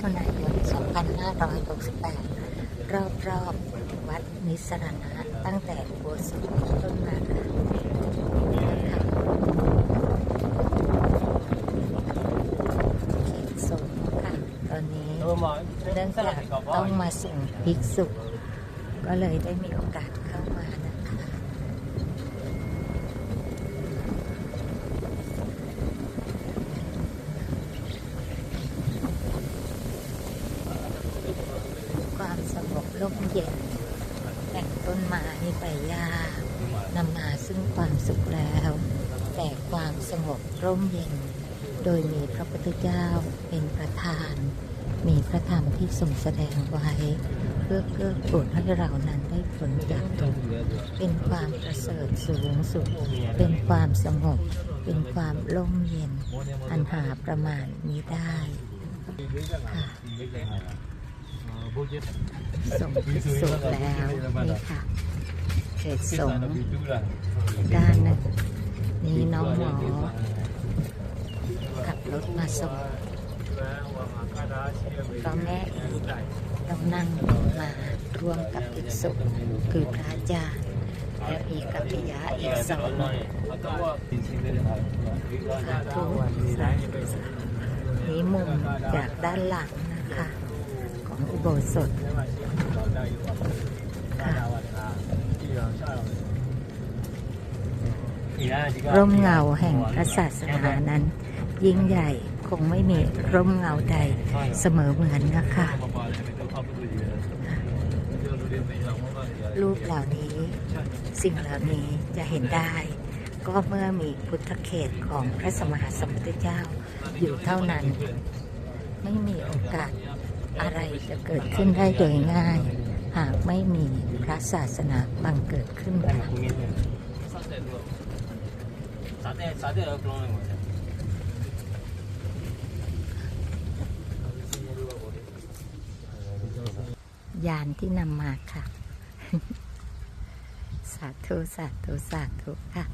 ถุนายน 2568 รอบรอบๆวัดนิสรณะตั้งแต่อุโบสถต้นมาค่ะนะคะเขตสงฆ์ค่ะตอนนี้เนื่องจากต้องมาส่งภิกษุ ก็เลยได้มีโอกาสเข้ามานะคะ ความสงบ ร่มเย็นแต่งต้นไม้ใบหญ้านำมาซึ่งความสุขแล้ว แต่ความสงบร่มเย็น โดยมีพระพุทธเจ้าเป็นประธาน มีพระธรรมที่ทรงแสดงไว้ เพื่อเกื้อกูลให้เรานั้นได้ผลจากทุกเป็นความประเสริฐสูงสุด เป็นความสงบ เป็นความร่มเย็น อันหาประมาณมีได้ค่ะ ส่งพิสูจน์แล้วนี่ค่ะเขตสงฆ์ด้านหนึงนี่น้องหมอขับรถมาส่งก็แม่อีกต้องนั่งมาร่วมกับภิกษุคือพระอาจารย์และมีกัปปิยะอีกสองสาธุสาธุสาธุนี่มุมจากด้านหลังนะคะข องอุโบสถค่ะร่มเงาแห่งพระศาสนานั้น ยิ่งใหญ่คงไม่มีร่มเงาใดเสมอเหมือนนะคะรูปเหล่านี้สิ่งเหล่านี้จะเห็นได้ ก็เมื่อมีพุทธเขตของพระสมมาสัมพุทธเจ้าอยู่เท่านั้น ไม่มีโอกาส อะไรจะเกิดขึ้นได้โดยง่าย หากไม่มีพระศาสนาบังเกิดขึ้นค่ะยานที่นำมาค่ะ สาธุ สาธุ สาธุ ค่ะ